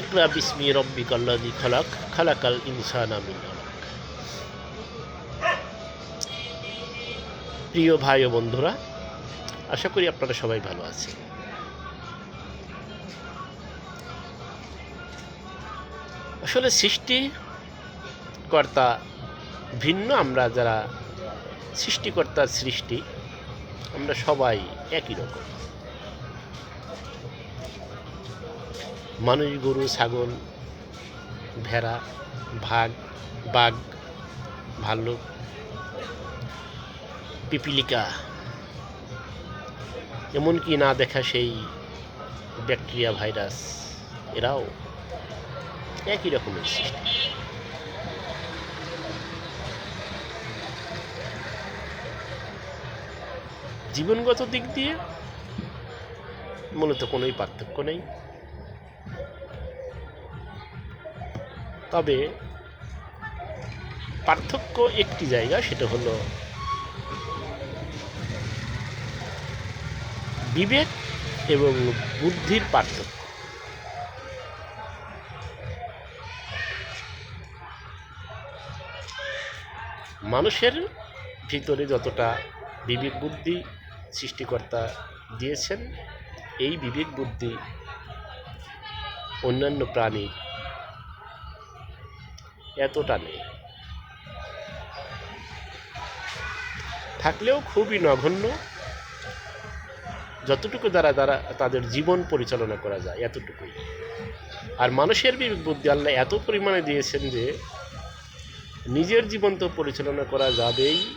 ইকরা বিসমি খালাক খালাকাল ইনসানা প্রিয় ভাই ও বন্ধুরা, আশা করি আপনারা সবাই ভালো আছেন। আসলে সৃষ্টি কর্তা ভিন্ন, আমরা যারা সৃষ্টিকর্তার সৃষ্টি, আমরা সবাই একই রকম। মানুষ, গরু, ছাগল, ভেড়া, ভাগ, বাঘ, ভাল্লুক, পিপিলিকা, এমনকি না দেখা সেই ব্যাকটেরিয়া ভাইরাস, এরাও একই রকমের সৃষ্টি। জীবনগত দিক দিয়ে মূলত কোনোই পার্থক্য নেই। তবে পার্থক্য একটি জায়গা, সেটা হলো বিবেক এবং বুদ্ধির পার্থক্য। মানুষের ভিতরে যতটা বিবেক বুদ্ধি সৃষ্টিকর্তা দিয়েছেন, এই বিবেক বুদ্ধি অন্যান্য প্রাণীর এতটা নেই। থাকলেও খুবই নগণ্য। যতটুকু দ্বারা দ্বারা তাদের জীবন পরিচালনা করা যায়, এতটুকুই। আর মানুষের বিবেক বুদ্ধি আল্লাহ এত পরিমাণে দিয়েছেন যে, নিজের জীবন তো পরিচালনা করা যাবেই।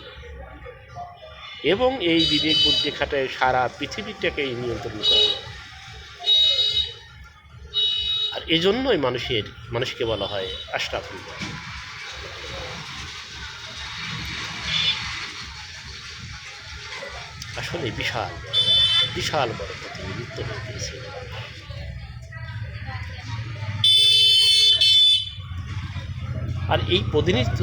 এবং এই বিবেক বুদ্ধি খাটায় সারা পৃথিবীটাকেই নিয়ন্ত্রণ করা। আর এজন্যই মানুষের, মানুষকে বলা হয় আশরাফুল্লাহ আসলে বিশাল বিশাল বড় প্রতিনিধিত্ব হয়ে গিয়েছে আর এই প্রতিনিধিত্ব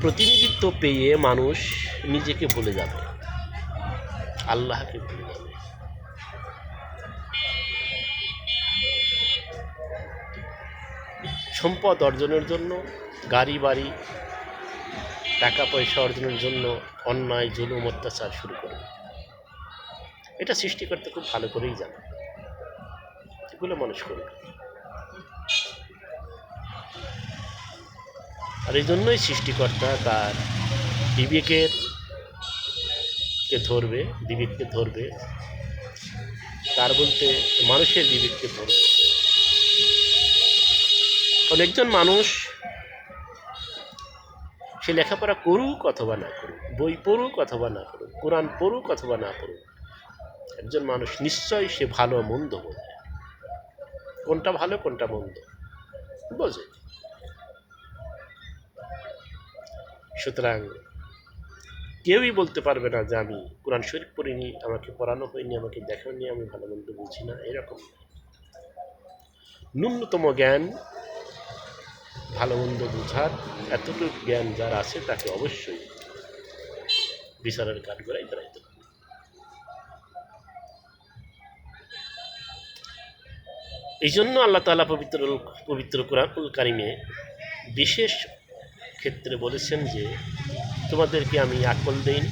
প্রতিনিধিত্ব পেয়ে মানুষ নিজেকে ভুলে যাবে। আল্লাহকে ভুলে যাবে। সম্পদ অর্জনের জন্য, গাড়ি, বাড়ি, টাকা পয়সা অর্জনের জন্য অন্যায়, জুলুম, অত্যাচার শুরু করবে। এটা সৃষ্টি করতে খুব ভালো করেই জানে। এগুলো মানুষ করবে। আর এই জন্যই সৃষ্টিকর্তা তার বিবেকের কে ধরবে, বিবেককে ধরবে, তার বলতে মানুষের বিবেককে ধরবে। অনেকজন মানুষ সে লেখাপড়া করুক অথবা না করুক, বই পড়ুক অথবা না পড়ুক, কোরআন পড়ুক অথবা না পড়ুক, একজন মানুষ নিশ্চয়ই সে ভালো মন্দ বোঝে। কোনটা ভালো, কোনটা মন্দ? বোঝে। সুতরাং কেউই বলতে পারবে না যে আমি কোরআন শরীফ পড়িনি, আমাকে পড়ানো হয়নি, আমাকে দেখানি আমি ভালো মন্দ বুঝি না, এরকম ন্যূনতম জ্ঞান ভালো মন্দ বোঝার এতটুকু জ্ঞান যার আছে তাকে অবশ্যই বিচারের কাঠগড়াই দাঁড়াইতে হবে এই জন্য আল্লাহ তালা পবিত্র পবিত্র কোরআনুল কারিমে বিশেষ ক্ষেত্রে বলেছেন যে, তোমাদেরকে আমি আকল দেইনি,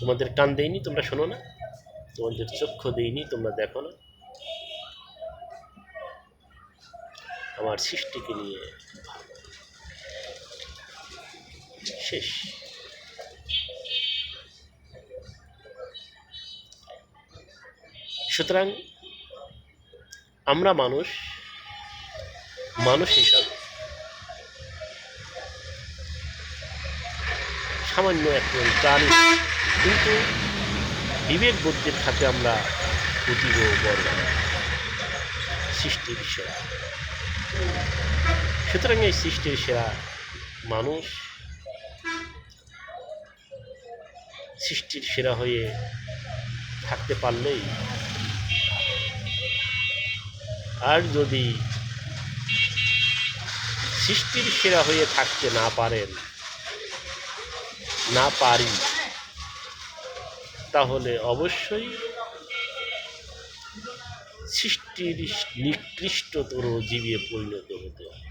তোমাদের কান দেইনি, তোমরা শোনো না, তোমাদের চক্ষু দেইনি, তোমরা দেখো না। আমার সৃষ্টিকে নিয়ে শেষ। সুতরাং আমরা মানুষ মানুষ হিসাবে সামান্য একজন প্রাণী, কিন্তু বিবেক বুদ্ধির খাতে আমরা অতীব বড় সৃষ্টির সেরা। সুতরাং এই সৃষ্টির সেরা মানুষ সৃষ্টির সেরা হয়ে থাকতে পারলেই আর যদি সৃষ্টির সেরা হয়ে থাকতে না পারেন, না পারি, তাহলে অবশ্যই সৃষ্টির নিকৃষ্টতর জীবে পরিণত হতে হবে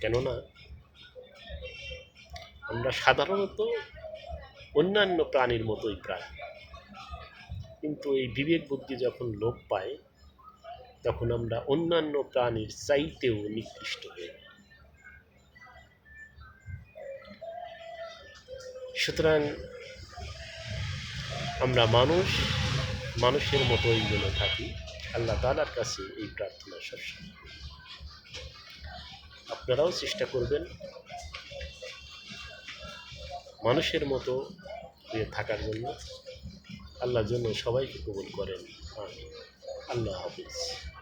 কেননা, আমরা সাধারণত অন্যান্য প্রাণীর মতোই প্রাণী কিন্তু এই বিবেক বুদ্ধি যখন লোপ পায়, তখন আমরা অন্যান্য প্রাণীর চাইতেও নিকৃষ্ট হয়ে। সুতরাং আমরা মানুষ মানুষের মতোই যেন থাকি, আল্লাহ তালার কাছে এই প্রার্থনা সবসময় আপনারাও চেষ্টা করবেন মানুষের মতো হয়ে থাকার জন্য। আল্লাহ জন্য সবাইকে কবুল করেন। আল্লাহ হাফিজ।